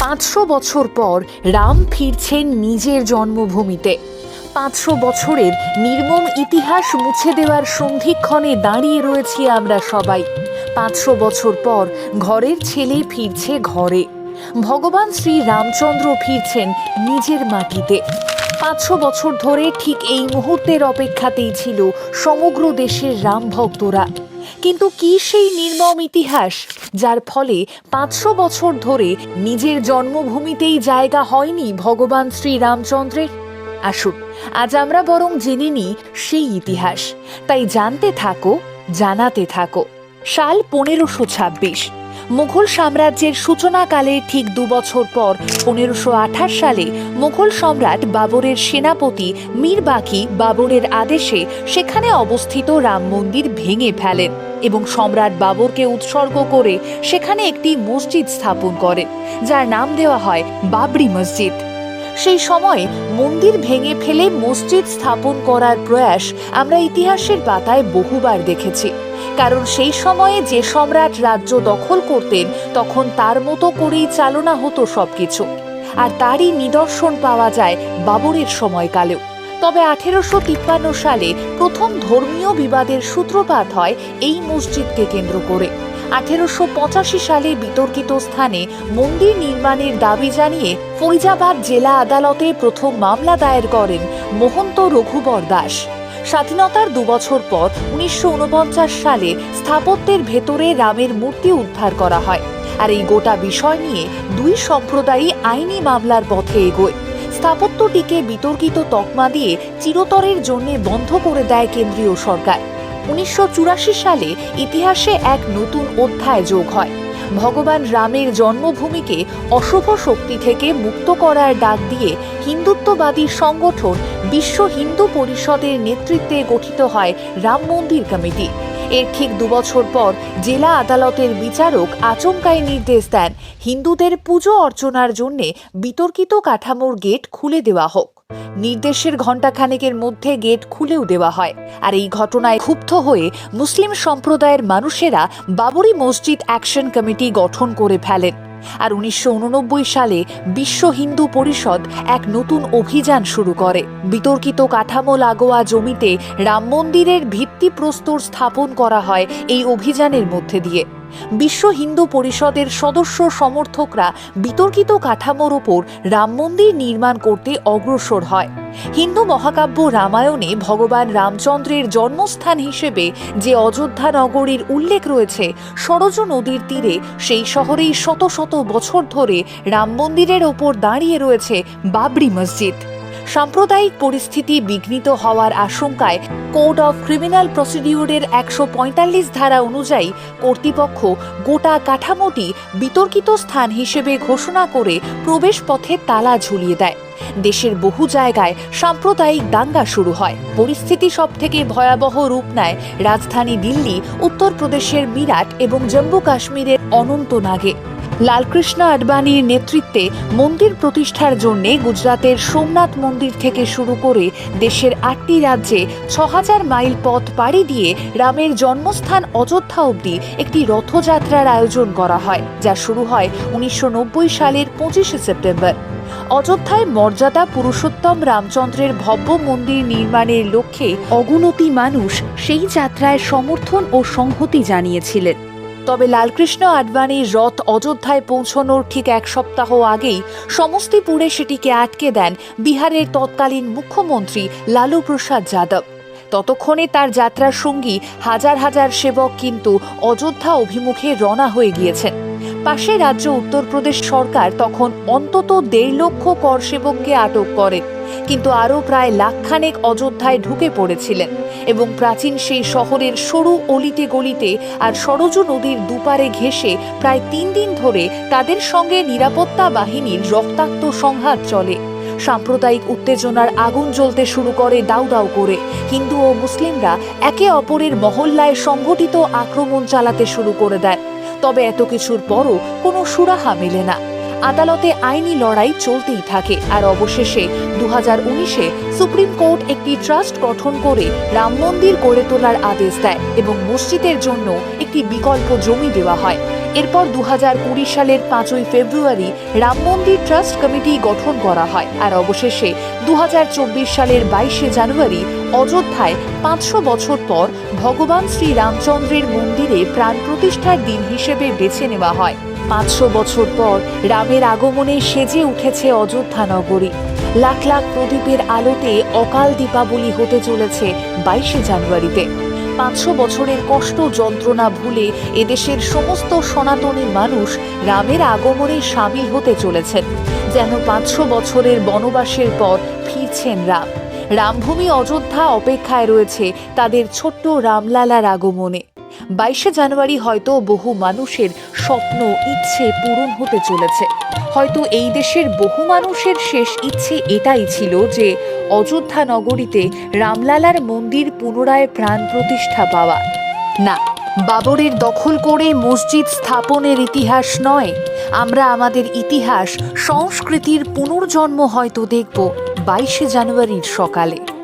পাঁচশো বছর পর রাম ফিরছেন নিজের জন্মভূমিতে। পাঁচশো বছরের নির্মম ইতিহাস মুছে দেওয়ার সন্ধিক্ষণে দাঁড়িয়ে রয়েছি আমরা সবাই। পাঁচশো বছর পর ঘরের ছেলে ফিরছে ঘরে। ভগবান শ্রী রামচন্দ্র ফিরছেন নিজের মাটিতে। পাঁচশো বছর ধরে ঠিক এই মুহূর্তের অপেক্ষাতেই ছিল সমগ্র দেশের রাম ভক্তরা। কিন্তু কি সেই নির্মম ইতিহাস, যার ফলে পাঁচশো বছর ধরে নিজের জন্মভূমিতেই জায়গা হয়নি ভগবান শ্রী রামচন্দ্রের আসুন, আজ আমরা বরং জেনে নিই সেই ইতিহাস। তাই জানতে থাকো, জানাতে থাকো। সাল পনেরোশো ছাব্বিশ, মুঘল সাম্রাজ্যের সূচনাকালের ঠিক দু বছর পর পনেরোশো আঠাশ সালে মুঘল সম্রাট বাবরের সেনাপতি মীর বাকি বাবরের আদেশে সেখানে অবস্থিত রাম মন্দির ভেঙে ফেলেন। এবং সম্রাট বাবরকে উৎসর্গ করে সেখানে একটি মসজিদ স্থাপন করেন যার নাম দেওয়া হয় বাবরি মসজিদ। সেই সময়ে মন্দির ভেঙে ফেলে মসজিদ স্থাপন করার প্রয়াস আমরা ইতিহাসের পাতায় বহুবার দেখেছি, কারণ সেই সময়ে যে সম্রাট রাজ্য দখল করতেন, তখন তার মতো করেই চালনা হতো সবকিছু। আর তারই নিদর্শন পাওয়া যায় বাবরের সময়কালেও। তবে আঠেরোশো তিপ্পান্ন সালে প্রথম ধর্মীয় বিবাদের সূত্রপাত হয় এই মসজিদকে কেন্দ্র করে। আঠেরোশো পঁচাশি সালে বিতর্কিত স্থানে মন্দির নির্মাণের দাবি জানিয়ে ফরিদাবাদ জেলা আদালতে প্রথম মামলা দায়ের করেন মহন্ত রঘুবর দাস। স্বাধীনতার দুবছর পর উনিশশো ঊনপঞ্চাশ সালে স্থাপত্যের ভেতরে রামের মূর্তি উদ্ধার করা হয়। আর এই গোটা বিষয় নিয়ে দুই সম্প্রদায়ই আইনি মামলার পথে এগোয়। স্থাপত্যটিকে বিতর্কিত তকমা দিয়ে চিরতরের জন্য বন্ধ করে দেয় কেন্দ্রীয় সরকার। উনিশশো চুরাশি সালে ইতিহাসে এক নতুন অধ্যায় যোগ হয়। ভগবান রামের জন্মভূমিকে অশুভ শক্তি থেকে মুক্ত করার ডাক দিয়ে হিন্দুত্ববাদী সংগঠন বিশ্ব হিন্দু পরিষদের নেতৃত্বে গঠিত হয় রাম মন্দির কমিটি। এর ঠিক দুবছর পর জেলা আদালতের বিচারক আচমকায় নির্দেশ দেন হিন্দুদের পুজো অর্চনার জন্য বিতর্কিত কাঠামোর গেট খুলে দেওয়া হোক। নির্দেশের ঘণ্টাখানেকের মধ্যে গেট খুলেও দেওয়া হয়। আর এই ঘটনায় ক্ষুব্ধ হয়ে মুসলিম সম্প্রদায়ের মানুষেরা বাবরি মসজিদ অ্যাকশন কমিটি গঠন করে ফেলেন। আর উনিশশো উননব্বই সালে বিশ্ব হিন্দু পরিষদ এক নতুন অভিযান শুরু করে। বিতর্কিত কাঠামো লাগোয়া জমিতে রাম মন্দিরের ভিত্তি প্রস্তর স্থাপন করা হয় এই অভিযানের মধ্যে দিয়ে। বিশ্ব হিন্দু পরিষদের সদস্য সমর্থকরা বিতর্কিত কাঠামোর ওপর রাম মন্দির নির্মাণ করতে অগ্রসর হয়। হিন্দু মহাকাব্য রামায়ণে ভগবান রামচন্দ্রের জন্মস্থান হিসেবে যে অযোধ্যা নগরীর উল্লেখ রয়েছে, সরজ নদীর তীরে সেই শহরেই শত শত বছর ধরে রাম মন্দিরের ওপর দাঁড়িয়ে রয়েছে বাবরি মসজিদ। সাম্প্রদায়িক পরিস্থিতি বিঘ্নিত হওয়ার আশঙ্কায় কোড অফ ক্রিমিনাল প্রসিডিউরের একশো পঁয়তাল্লিশ ধারা অনুযায়ী কর্তৃপক্ষ গোটা কাঠামোটি বিতর্কিত স্থান হিসেবে ঘোষণা করে প্রবেশ পথে তালা ঝুলিয়ে দেয়। দেশের বহু জায়গায় সাম্প্রদায়িক দাঙ্গা শুরু হয়। পরিস্থিতি সব থেকে ভয়াবহ রূপ নেয় রাজধানী দিল্লি, উত্তরপ্রদেশের মিরাট এবং জম্মু কাশ্মীরের অনন্তনাগে লালকৃষ্ণ আডবাণীর নেতৃত্বে মন্দির প্রতিষ্ঠার জন্য গুজরাতের সোমনাথ মন্দির থেকে শুরু করে দেশের আটটি রাজ্যে ছ হাজার মাইল পথ পাড়ি দিয়ে রামের জন্মস্থান অযোধ্যা অবধি একটি রথযাত্রার আয়োজন করা হয়, যা শুরু হয় উনিশশো নব্বই সালের পঁচিশে সেপ্টেম্বর। অযোধ্যায় মর্যাদা পুরুষোত্তম রামচন্দ্রের ভব্য মন্দির নির্মাণের লক্ষ্যে অগুনতি মানুষ সেই যাত্রায় সমর্থন ও সংহতি জানিয়েছিলেন। তবে লালকৃষ্ণ আডবাণীর রথ অযোধ্যায় পৌঁছনোর ঠিক এক সপ্তাহ আগেই সমস্তিপুরে সেটিকে আটকে দেন বিহারের তৎকালীন মুখ্যমন্ত্রী লালু প্রসাদ যাদব। ততক্ষণে তার যাত্রার সঙ্গী হাজার হাজার সেবক কিন্তু অযোধ্যা অভিমুখে রওনা হয়ে গিয়েছেন। পাশে রাজ্য উত্তরপ্রদেশ সরকার তখন অন্তত দেড় লক্ষ কর সেবককে আটক করে। কিন্তু আরও প্রায় লাখখানেক অযোধ্যায় ঢুকে পড়েছিলেন এবং প্রাচীন সেই শহরের সরু অলিতে গলিতে আর সরজু নদীর দুপারে ঘেঁষে প্রায় তিন দিন ধরে তাদের সঙ্গে নিরাপত্তা বাহিনীর রক্তাক্ত সংঘাত চলে। সাম্প্রদায়িক উত্তেজনার আগুন জ্বলতে শুরু করে দাউ দাউ করে। হিন্দু ও মুসলিমরা একে অপরের মহল্লায় সংগঠিত আক্রমণ চালাতে শুরু করে দেয়। তবে এত কিছুর পরও কোনো সুরাহা মেলে না। আদালতে আইনি লড়াই চলতেই থাকে, আর অবশেষে দু হাজার উনিশে সুপ্রিম কোর্ট একটি ট্রাস্ট গঠন করে রাম মন্দির গড়ে তোলার আদেশ দেয় এবং মসজিদের জন্য একটি বিকল্প জমি দেওয়া হয়। এরপর দু হাজার কুড়ি সালের পাঁচই ফেব্রুয়ারি রাম মন্দির ট্রাস্ট কমিটি গঠন করা হয়। আর অবশেষে দু সালের বাইশে জানুয়ারি অযোধ্যায় পাঁচশো বছর পর ভগবান শ্রী রামচন্দ্রের মন্দিরে প্রাণ প্রতিষ্ঠার দিন হিসেবে বেছে নেওয়া হয়। পাঁচশো বছর পর রামের আগমনে সেজে উঠেছে অযোধ্যা নগরী। লাখ লাখ প্রদীপের আলোতে অকাল দীপাবলি হতে চলেছে বাইশে জানুয়ারিতে। পাঁচশো বছরের কষ্ট যন্ত্রণা ভুলে এদেশের সমস্ত সনাতনী মানুষ রামের আগমনে সামিল হতে চলেছেন। যেন পাঁচশো বছরের বনবাসের পর ফিরছেন রাম। রামভূমি অযোধ্যা অপেক্ষায় রয়েছে তাদের ছোট্ট রামলালার আগমনে। বাইশে জানুয়ারি হয়তো বহু মানুষের স্বপ্ন, ইচ্ছে পূরণ হতে চলেছে। হয়তো এই দেশের বহু মানুষের শেষ ইচ্ছে এটাই ছিল যে অযোধ্যা নগরীতে রামলালার মন্দির পুনরায় প্রাণ প্রতিষ্ঠা পাওয়া। না, বাবরের দখল করে মসজিদ স্থাপনের ইতিহাস নয়। আমরা আমাদের ইতিহাস, সংস্কৃতির পুনর্জন্ম হয়তো দেখব বাইশে জানুয়ারির সকালে।